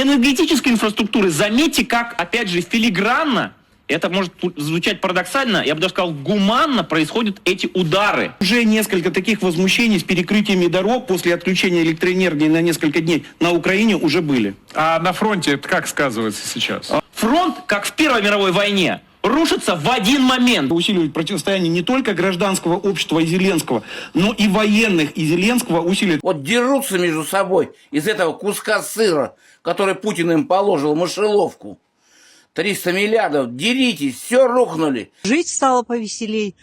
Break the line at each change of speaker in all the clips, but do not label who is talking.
энергетической инфраструктуры. Заметьте, как, опять же, филигранно, это может звучать парадоксально, я бы даже сказал, гуманно происходят эти удары.
Уже несколько таких возмущений с перекрытиями дорог после отключения электроэнергии на несколько дней на Украине уже были.
А на фронте это как сказывается сейчас?
Фронт, как в Первой мировой войне, рушится в один момент.
Усиливать противостояние не только гражданского общества и Зеленского, но и военных и Зеленского усиливать.
Вот дерутся между собой из этого куска сыра, который Путин им положил в мышеловку. 300 миллиардов, деритесь, все рухнули.
Жить стало повеселей.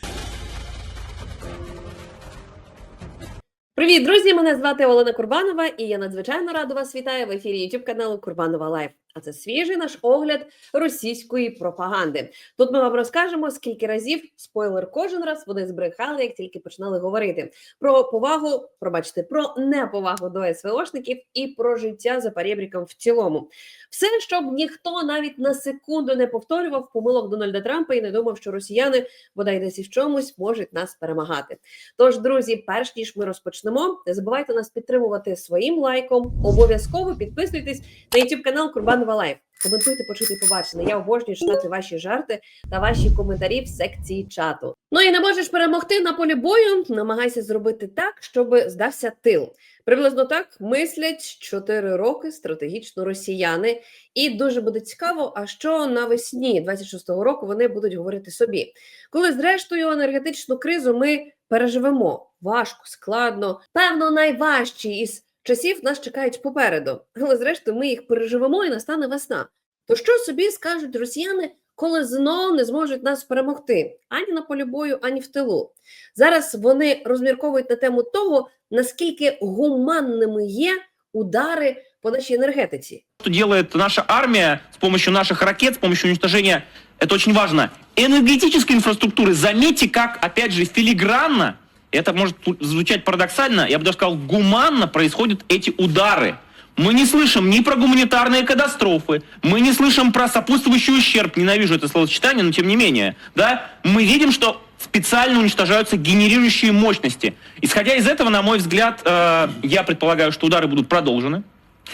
Привіт, друзі! Мене звати Олена Курбанова, і я надзвичайно рада вас вітаю в ефірі YouTube каналу Курбанова Лайф. А це свіжий наш огляд російської пропаганди. Тут ми вам розкажемо, скільки разів спойлер кожен раз вони збрехали, як тільки починали говорити про повагу, пробачте, про неповагу до СВОшників і про життя за перебріком в цілому. Все, щоб ніхто навіть на секунду не повторював помилок Дональда Трампа і не думав, що росіяни бодай десь і в чомусь можуть нас перемагати. Тож, друзі, перш ніж ми розпочнемо, не забувайте нас підтримувати своїм лайком. Обов'язково підписуйтесь на YouTube канал Курбанова Лайф. Коментуйте, почути, побачене. Я обожнюю читати ваші жарти та ваші коментарі в секції чату. Ну і не можеш перемогти на полі бою. Намагайся зробити так, щоб здався тил. Приблизно так мислять 4 роки стратегічно росіяни, і дуже буде цікаво, а що навесні 26-го року вони будуть говорити собі, коли зрештою енергетичну кризу ми переживемо важко, складно, певно, найважчі із часів нас чекають попереду, але зрештою ми їх переживемо і настане весна. То що собі скажуть росіяни, коли знов не зможуть нас перемогти ані на полі бою, ані в тилу? Зараз вони розмірковують на тему того, наскільки гуманними є удари по нашій енергетиці.
Что делает наша армия с помощью наших ракет, с помощью уничтожения, это очень важно, энергетической инфраструктуры. Заметьте, как, опять же, филигранно, это может звучать парадоксально, я бы даже сказал, гуманно происходят эти удары. Мы не слышим ни про гуманитарные катастрофы, мы не слышим про сопутствующий ущерб, ненавижу это словосочетание, но тем не менее, да, мы видим, что специально уничтожаются генерирующие мощности. Исходя из этого, на мой взгляд, э, я предполагаю, что удары будут продолжены.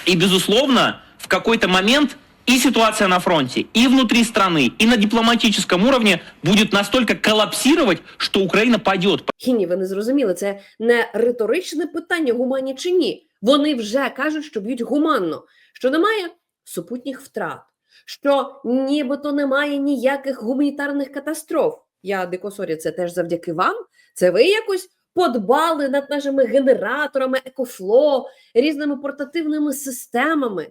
И, безусловно, в какой-то момент и ситуация на фронте, и внутри страны, и на дипломатическом уровне будет настолько коллапсировать, что Украина падет.
І ви не зрозуміли, це не риторичне питання, гуманні чи ні. Вони вже кажуть, що б'ють гуманно, що немає супутніх втрат, що нібито немає ніяких гуманітарних катастроф. Я дико сорі, це теж завдяки вам. Це ви якось подбали над нашими генераторами, екофло, різними портативними системами.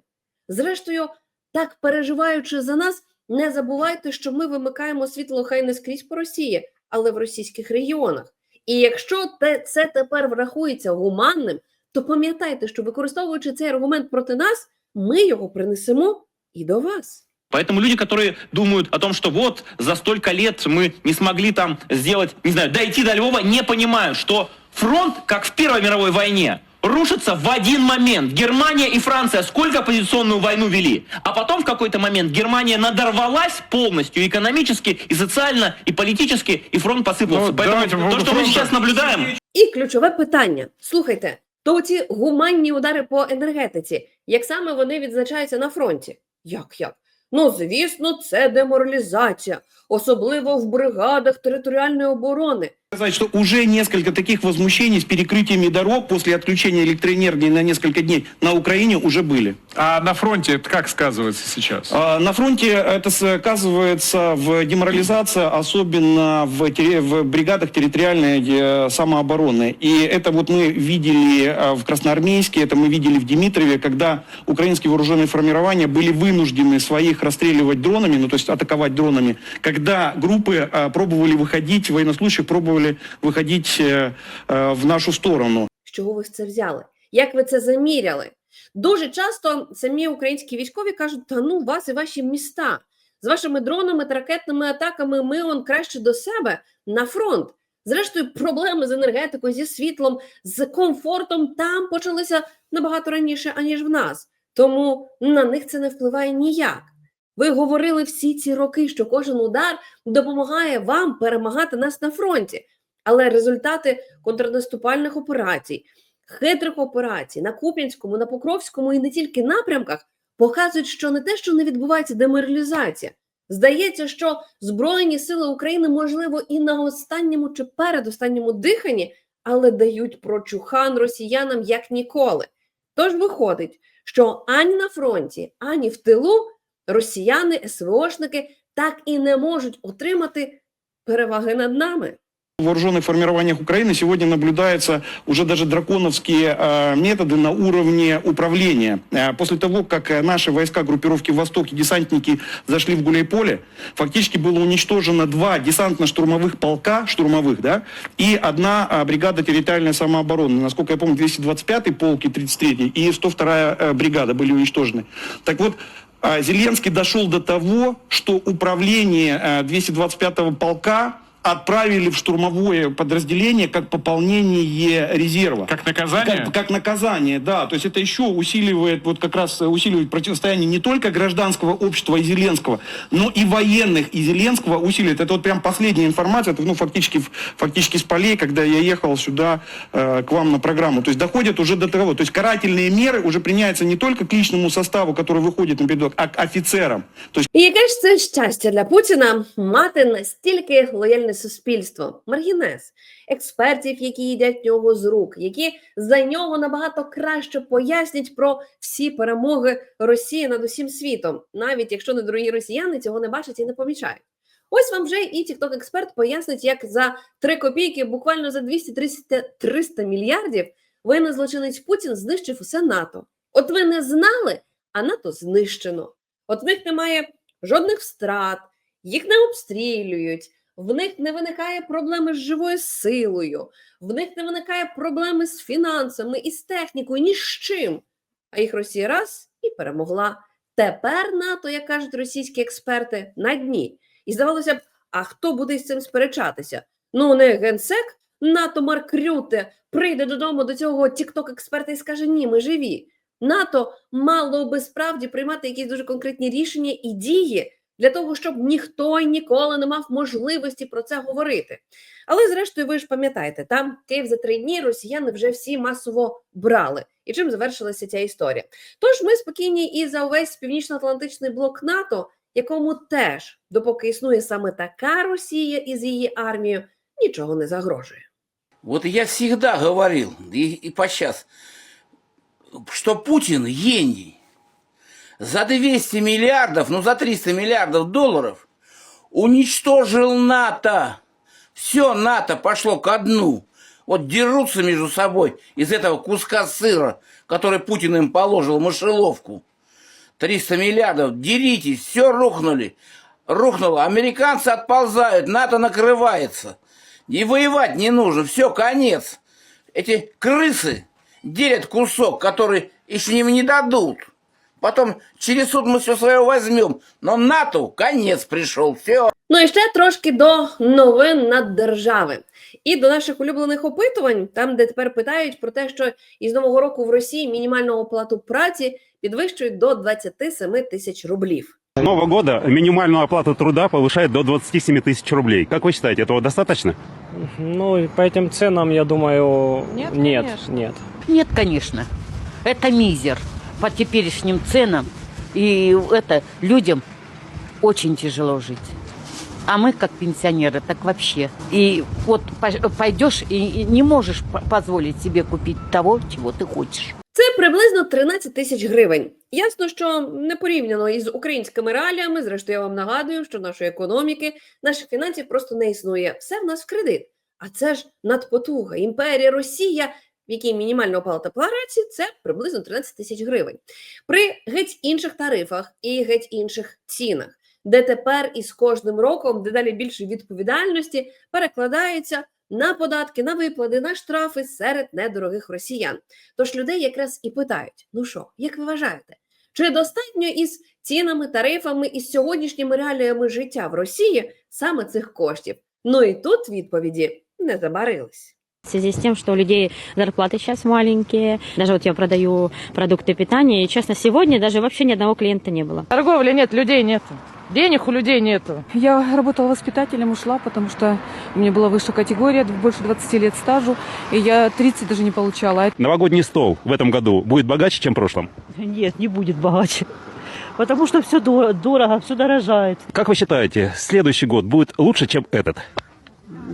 Зрештою, так переживаючи за нас, не забувайте, що ми вимикаємо світло хай не скрізь по Росії, але в російських регіонах. І якщо те, це тепер врахується гуманним, то пам'ятайте, що використовуючи цей аргумент проти нас, ми його принесемо і до вас.
Поэтому люди, которые думают о том, что вот за столько лет мы не смогли там сделать, не знаю, дойти до Львова, не понимают, что фронт, как в Первой мировой войне, рушится в один момент. Германия и Франция сколько оппозиционную войну вели, а потом в какой-то момент Германия надорвалась полностью экономически, и социально, и политически, и фронт посыпался.
Ну,
Поэтому
давайте по
то,
поводу
что мы
фронта.
сейчас наблюдаем,
І ключове питання: слухайте, то ці гуманні удари по енергетиці, як саме вони відзначаються на фронті? Як як? Ну, звісно, це деморалізація, Особливо в бригадах територіальної оборони.
Сказать, что уже несколько таких возмущений с перекрытиями дорог после отключения электроэнергии на несколько дней на Украине уже были.
А на фронте это как сказывается сейчас?
А, На фронте это сказывается в деморализации, особенно в, в бригадах территориальной э, самообороны. И это вот мы видели э, в Красноармейске, это мы видели в Дмитрове, когда украинские вооруженные формирования были вынуждены своих расстреливать дронами, ну то есть атаковать дронами, когда группы э, пробовали выходить, военнослужащих пробовали выходить э, э, в нашу сторону.
З чого ви це взяли? Як ви це заміряли? Дуже часто самі українські військові кажуть: та ну вас і ваші міста з вашими дронами та ракетними атаками. Ми он краще до себе на фронт. Зрештою, проблеми з енергетикою, зі світлом, з комфортом там почалися набагато раніше, аніж в нас. Тому на них це не впливає ніяк. Ви говорили всі ці роки, що кожен удар допомагає вам перемагати нас на фронті. Але результати контрнаступальних операцій, хитрих операцій на Куп'янському, на Покровському і не тільки напрямках показують, що не те, що не відбувається деморалізація. Здається, що Збройні сили України, можливо, і на останньому чи передостанньому диханні, але дають прочухан росіянам як ніколи. Тож виходить, що ані на фронті, ані в тилу росіяни, СВОшники так і не можуть отримати переваги над нами.
В вооруженных формированиях Украины сегодня наблюдаются уже даже драконовские э, методы на уровне управления. Э, после того, как э, наши войска группировки «Восток» и десантники зашли в Гуляйполе, фактически было уничтожено два десантно-штурмовых полка, штурмовых, да, и одна э, бригада территориальной самообороны. Насколько я помню, 225-й полк и 33-й, и 102-я э, бригада были уничтожены. Так вот, а, Зеленский дошел до того, что управление э, 225-го полка отправили в штурмовое подразделение как пополнение резерва.
Как наказание?
Как, как наказание, да. То есть это еще усиливает, вот как раз э, усиливает противостояние не только гражданского общества и Зеленского, но и военных и Зеленского усиливает. Это вот прям последняя информация, это, ну, фактически, фактически с полей, когда я ехал сюда э, к вам на программу. То есть доходят уже до того. То есть карательные меры уже применяются не только к личному составу, который выходит на передок, а к офицерам. То есть
І яке ж це щастя для Путіна мати настільки лояльне суспільство, маргінез, експертів, які їдять нього з рук, які за нього набагато краще пояснять про всі перемоги Росії над усім світом, навіть якщо недорогі росіяни цього не бачать і не помічають. Ось вам вже і тікток експерт пояснить, як за 3 копійки, буквально за 200-300 мільярдів, воєнний злочинець Путін знищив усе НАТО. От ви не знали, а НАТО знищено. От в них немає жодних втрат, їх не обстрілюють, в них не виникає проблеми з живою силою, в них не виникає проблеми з фінансами і з технікою, ні з чим. А їх Росія раз і перемогла. Тепер НАТО, як кажуть російські експерти, на дні. І здавалося б, а хто буде з цим сперечатися? Ну, не генсек НАТО Марк Рюте прийде додому до цього тікток-експерта і скаже: Ні, ми живі. НАТО мало би справді приймати якісь дуже конкретні рішення і дії для того, щоб ніхто й ніколи не мав можливості про це говорити. Але зрештою, ви ж пам'ятаєте, там Київ за три дні росіяни вже всі масово брали. І чим завершилася ця історія? Тож ми спокійні і за увесь північно-атлантичний блок НАТО, якому теж, допоки існує саме така Росія із її армією, нічого не загрожує.
Вот я всегда говорил, и, и сейчас, что Путин гений. За 200 миллиардов, ну за 300 миллиардов долларов уничтожил НАТО. Все НАТО пошло ко дну. Вот дерутся между собой из этого куска сыра, который Путин им положил в мышеловку. 300 миллиардов, деритесь, все рухнули. Рухнуло, американцы отползают, НАТО накрывается. И воевать не нужно, все, конец. Эти крысы делят кусок, который еще им не дадут. Потом через суд мы все свое возьмем. Но НАТО конец пришел, все.
Ну і ще трошки до новин наддержави. І до наших улюблених опитувань, там, де тепер питають про те, що із нового року в Росії мінімальну оплату праці підвищують до 27 тисяч рублів.
С Нового года минимальную оплату труда повышают до 27 тысяч рублей. Как вы считаете, этого достаточно?
Ну, и по этим ценам, я думаю,
Нет,
нет,
конечно.
нет.
Нет, конечно. Это мизер по теперешним ценам. И это людям очень тяжело жить. А мы, как пенсионеры, так вообще. И вот по- пойдешь и и не можешь по- позволить себе купить того, чего ты хочешь.
Це приблизно 13 тисяч гривень. Ясно, що не порівняно із українськими реаліями. Зрештою, я вам нагадую, що нашої економіки, наших фінансів просто не існує. Все в нас в кредит. А це ж надпотуга, імперія Росія, в якій мінімальна оплата праці це приблизно 13 тисяч гривень. При геть інших тарифах і геть інших цінах, де тепер із кожним роком дедалі більше відповідальності перекладається на податки, на виплати, на штрафи серед недорогих росіян. Тож людей якраз і питають: ну що, як ви вважаєте, чи достатньо із цінами, тарифами і сьогоднішніми реаліями життя в Росії саме цих коштів? Ну і тут відповіді не забарились.
В связи с тем, что у людей зарплаты сейчас маленькие. Даже вот я продаю продукты питания, и, честно, сегодня даже вообще ни одного клиента не было.
Торговли нет, людей нет. Денег у людей нету.
Я работала воспитателем, ушла, потому что у меня была высшая категория, больше 20 лет стажу, и я 30 даже не получала.
Новогодний стол в этом году будет богаче, чем в прошлом?
Нет, не будет богаче.
потому что все дорого, все дорожает.
Как вы считаете, следующий год будет лучше, чем этот?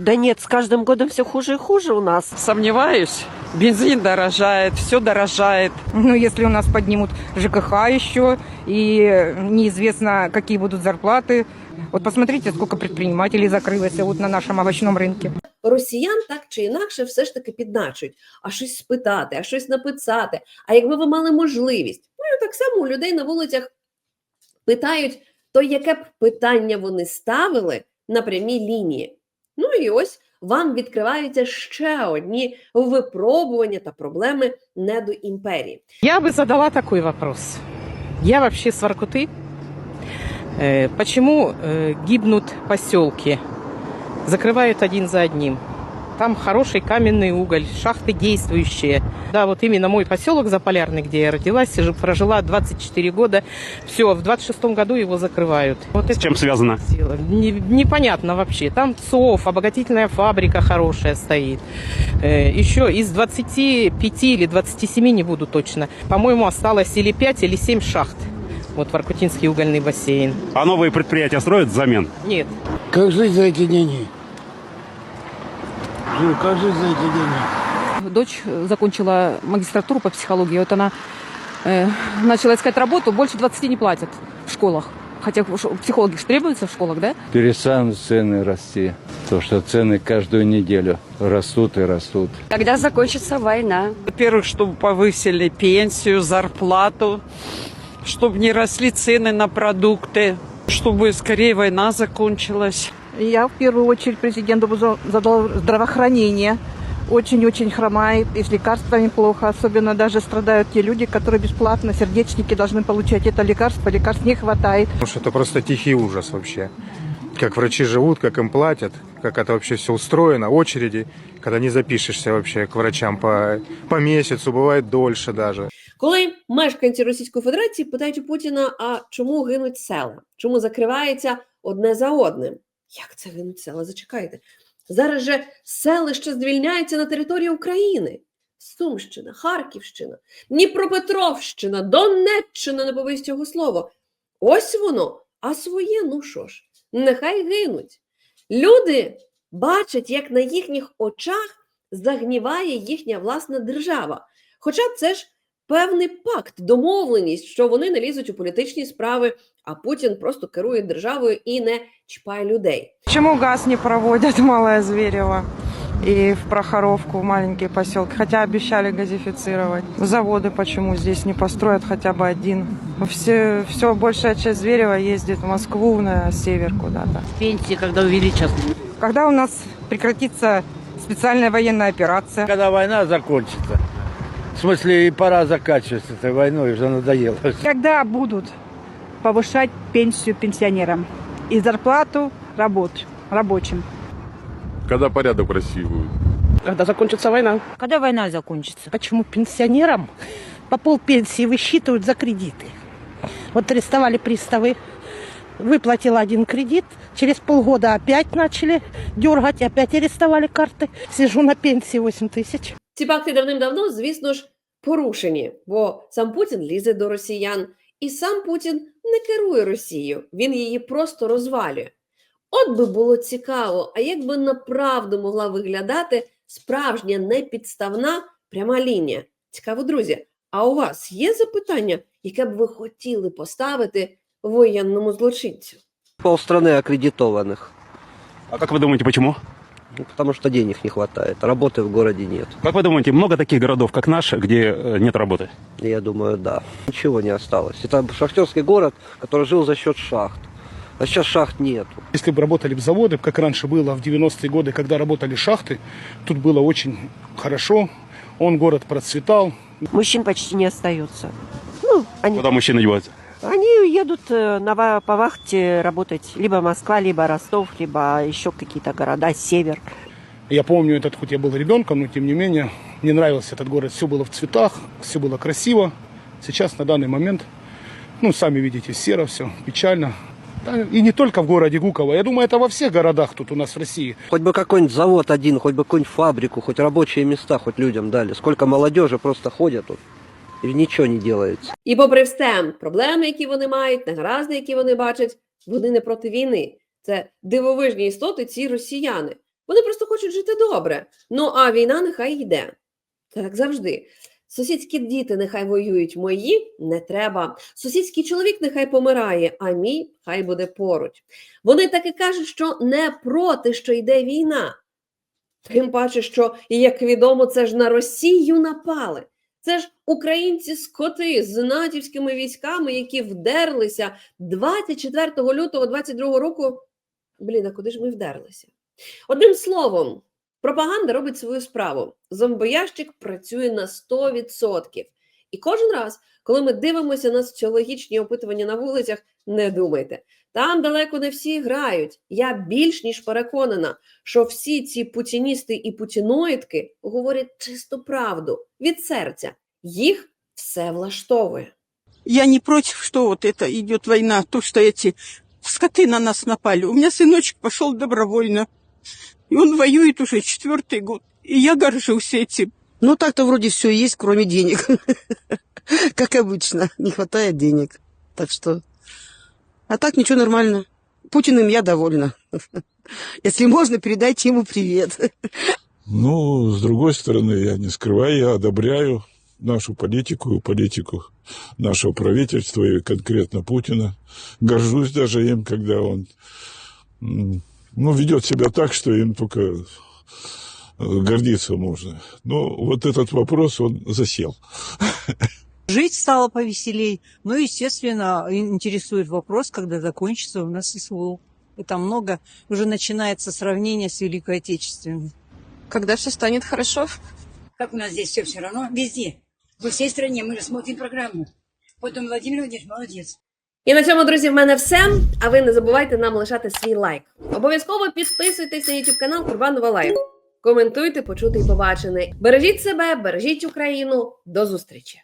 Да нет, с каждым годом все хуже и хуже у нас.
Сомневаюсь. Бензин дорожает, все дорожает. Ну, если у нас поднимут ЖКХ еще, и неизвестно, какие будут зарплаты. Вот посмотрите, сколько предпринимателей закрылось вот на нашем овощном рынке.
Росіян так чи інакше все ж таки підначують, а щось спитати, а щось написати. А якби ви мали можливість, ну і так само у людей на вулицях питають, то яке б питання вони ставили на прямій лінії. Ну і ось вам відкриваються ще одні випробування та проблеми недоімперії.
Я бы задала такой вопрос. Я вообще с Воркуты. Э, почему э, гибнут поселки? Закрывают один за одним. Там хороший каменный уголь, шахты действующие. Да, вот именно мой поселок Заполярный, где я родилась, жи- прожила 24 года. Все, в 26 году его закрывают. Вот
С чем связано?
сила. Не- непонятно вообще. Там ЦОВ, обогатительная фабрика хорошая стоит. Э, еще из 25 или 27, не буду точно, по-моему, осталось или 5, или 7 шахт. Вот Воркутинский угольный бассейн.
А новые предприятия строят взамен?
Нет.
Как жить за эти деньги? Жил, как жить за эти деньги?
Дочь закончила магистратуру по психологии. Вот она э, начала искать работу, больше 20 не платят в школах. Хотя психологи же требуются в школах, да?
Перестанут цены расти. То, что цены каждую неделю растут и растут.
Когда закончится война?
Во-первых, чтобы повысили пенсию, зарплату, чтобы не росли цены на продукты, чтобы скорее война закончилась.
Я в первую очередь президенту бы задал здравоохранение. Очень-очень хромает, и с лекарствами плохо. Особенно даже страдают те люди, которые бесплатно, сердечники должны получать это лекарство. Лекарств не хватает.
Потому что это просто тихий ужас вообще. Как врачи живут, как им платят, как это вообще все устроено, очереди, когда не запишешься вообще к врачам по, по месяцу, бывает дольше даже.
Коли мешканці Російської Федерації питають у Путіна, а чому гинуть села? Чому закривається одне за одним? Як це гинуть села? Зачекайте. Зараз же селища звільняються на території України. Сумщина, Харківщина, Дніпропетровщина, Донеччина, не побоюсь цього слова. Ось воно, а своє, ну що ж, нехай гинуть. Люди бачать, як на їхніх очах загніває їхня власна держава. Хоча це ж певний пакт, домовленість, що вони не лізуть у політичні справи, а Путін просто керує державою і не чіпає людей.
Почему газ не проводят в Малое и в Прохоровку, в маленькие поселки? Хотя обещали газифицировать. Заводы почему здесь не построят хотя бы один? Все, все большая часть Зверева ездит в Москву, на север куда-то.
Пенсии, когда увеличат.
Когда у нас прекратится специальная военная операция?
Когда война закончится, в смысле и пора заканчивать этой войной, уже надоело.
Когда будут повышать пенсию пенсионерам и зарплату работ, рабочим?
Когда порядок в России будет?
Когда закончится война?
Когда война закончится?
Почему пенсионерам по полпенсии высчитывают за кредиты? Вот арестовали приставы, выплатила один кредит, через полгода опять начали дергать, опять арестовали карты. Сижу на пенсии 8 тысяч.
Ці пакти давним-давно, звісно ж, порушені, бо сам Путін лізе до росіян, і сам Путін не керує Росією, він її просто розвалює. От би було цікаво, а як би направду могла виглядати справжня непідставна пряма лінія. Цікаво, друзі. А у вас є запитання, яке б ви хотіли поставити воєнному злочинцю?
Полстраны аккредитованных,
А как вы думаете, почему?
Ну, потому что денег не хватает, работы в городе нет.
Как вы думаете, много таких городов, как наш, где э, нет работы?
Я думаю, да. Ничего не осталось. Это шахтерский город, который жил за счет шахт. А сейчас шахт нету.
Если бы работали бы заводы, как раньше было в 90-е годы, когда работали шахты, тут было очень хорошо. Он, город процветал.
Мужчин почти не остается. Ну, они,
Куда мужчины деваются?
Они едут э, на, по вахте работать. Либо Москва, либо Ростов, либо еще какие-то города, север.
Я помню этот, хоть я был ребенком, но тем не менее, мне нравился этот город. Все было в цветах, все было красиво. Сейчас, на данный момент, ну, сами видите, серо все, печально. И не только в городе Гуково. Я думаю, это во всех городах тут у нас в России.
Хоть бы какой-нибудь завод один, хоть бы какую-нибудь фабрику, хоть рабочие места, хоть людям дали. Сколько молодежи просто ходят тут
ничего не делается.
І попри все, проблеми, які вони мають, негаразди, які вони бачать, вони не проти війни. Це дивовижні істоти, ці росіяни. Вони просто хочуть жити добре. Ну а війна нехай йде. Так завжди. Сусідські діти нехай воюють, мої не треба. Сусідський чоловік нехай помирає, а мій хай буде поруч. Вони таки кажуть, що не проти, що йде війна. Тим паче, що, як відомо, це ж на Росію напали. Це ж українці скоти з натівськими військами, які вдерлися 24 лютого 22 року. Блін, а куди ж ми вдерлися? Одним словом, пропаганда робить свою справу. Зомбоящик працює на 100%. І кожен раз, коли ми дивимося на соціологічні опитування на вулицях, не думайте. Там далеко не всі грають. Я більш ніж переконана, що всі ці путіністи і путіноїдки говорять чисту правду від серця. Їх все влаштовує.
Я не против, что вот это идет война, то, что эти скоты на нас напали. У меня сыночек пошел добровольно. И он воюет уже четвертый год. И я горжусь этим.
Ну, так-то вроде все есть, кроме денег. Как обычно, не хватает денег. Так что... А так ничего нормально. Путиным я довольна. Если можно, передайте ему привет.
Ну, с другой стороны, я не скрываю, я одобряю нашу политику, политику нашего правительства и конкретно Путина. Горжусь даже им, когда он ну, ведет себя так, что им только э, гордиться можно. Но вот этот вопрос, он засел.
Жить стало повеселей. Ну, естественно, интересует вопрос, когда закончится у нас СВО. Это много. Уже начинается сравнение с Великой Отечественной.
Когда все станет хорошо?
Как у нас здесь все все равно, везде. Во всей стране мы же смотрим программу. Поэтому Владимир Владимирович молодец.
І на цьому, друзі, в мене все. А ви не забувайте нам лишати свій лайк. Обов'язково підписуйтесь на YouTube канал Курбанова Лайф. Коментуйте, почути і побачене. Бережіть себе, бережіть Україну. До зустрічі!